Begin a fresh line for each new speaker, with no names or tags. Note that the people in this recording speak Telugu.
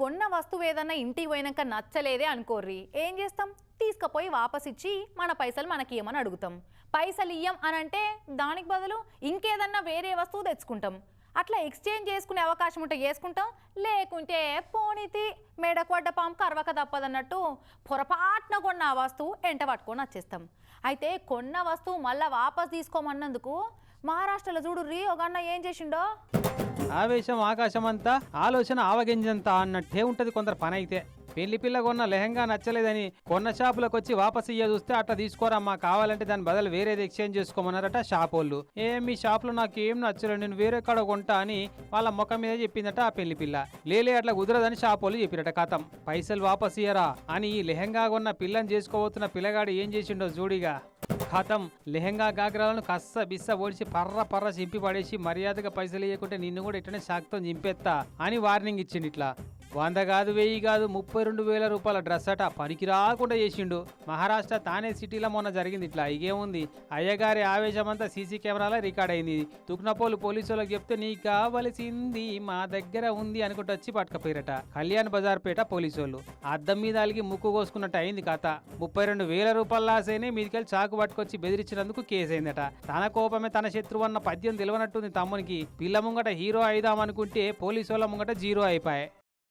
కొన్న వస్తువు ఏదన్నా ఇంటికి పోయినాక నచ్చలేదే అనుకోర్రి. ఏం చేస్తాం? తీసుకుపోయి వాపస్ ఇచ్చి మన పైసలు మనకి ఇవ్వమని అడుగుతాం. పైసలు ఇయ్యం అని అంటే దానికి బదులు ఇంకేదన్నా వేరే వస్తువు తెచ్చుకుంటాం. అట్లా ఎక్స్చేంజ్ చేసుకునే అవకాశం ఉంటే చేసుకుంటాం. లేకుంటే పోనీతి మెడకొడ్డ పడ్డ పాము కరవక తప్పదన్నట్టు పొరపాటున కొన్న ఆ వస్తువు ఎంట పట్టుకొని వచ్చేస్తాం. అయితే కొన్న వస్తువు మళ్ళీ వాపస్ తీసుకోమన్నందుకు మహారాష్ట్రలో చూడు రీ ఒక ఏం చేసిండో?
ఆవేశం ఆకాశం అంతా ఆలోచన ఆవగింజంతా అన్నట్టే ఉంటది కొందరు పని అయితే పెళ్ళి పిల్ల కొన్న లెహంగా నచ్చలేదని కొన్న షాపులకు వచ్చి వాపస్ ఇయ్య చూస్తే అట్లా తీసుకోరమ్మా కావాలంటే దాని బదులు వేరేది ఎక్స్చేంజ్ చేసుకోమన్నారట షాప్ వాళ్ళు ఏం మీ షాప్లో నాకు ఏం నచ్చలేదు నేను వేరే కాడ కొంటా అని వాళ్ళ ముఖం మీద చెప్పిందట ఆ పెళ్ళి పిల్ల. లేలే అట్లా కుదరదని షాప్ వాళ్ళు చెప్పిరట కథం. పైసలు వాపస్ ఇయ్యరా అని ఈ లెహంగా కొన్న పిల్లని చేసుకోబోతున్న పిల్లగాడు ఏం చేసిండో జూడిగా ఖతం లెహంగా గాగ్రాలను కస్స బిస్స ఓడిచి పర్ర పర్ర చింపి పడేసి మర్యాదగా పైసలు ఇవ్వకుంటే నిన్ను కూడా ఇట్లనే శాక్తం చింపేస్తా అని వార్నింగ్ ఇచ్చిండు ఇట్లా. వంద కాదు వెయ్యి కాదు ముప్పై రెండు వేల రూపాయల డ్రెస్ అట పనికి రాకుండా చేసిండు. మహారాష్ట్ర తానే సిటీలో మొన్న జరిగింది ఇట్లా. ఇగేముంది అయ్యగారి ఆవేశమంతా సీసీ కెమెరాలో రికార్డ్ అయింది. తుక్నపోలు పోలీసులకు చెప్తే నీకు కావలసింది మా దగ్గర ఉంది అనుకుంటూ వచ్చి పట్టుకపోయారట. కళ్యాణ్ బజార్ పేట పోలీసు వాళ్ళు అద్దం మీద అలిగి ముక్కు కోసుకున్నట్టు అయింది కథ. ముప్పై రెండు వేల రూపాయల లాస్ అయినాయి మీదికెళ్ళి చాకు పట్టుకొచ్చి బెదిరించినందుకు కేసు అయిందట. తన కోపమే తన శత్రువు అన్న పద్యం తెలియనట్టుంది తమ్మునికి. పిల్ల ముంగట హీరో అయిదామనుకుంటే పోలీసు వాళ్ళ ముంగట జీరో అయిపోయాయి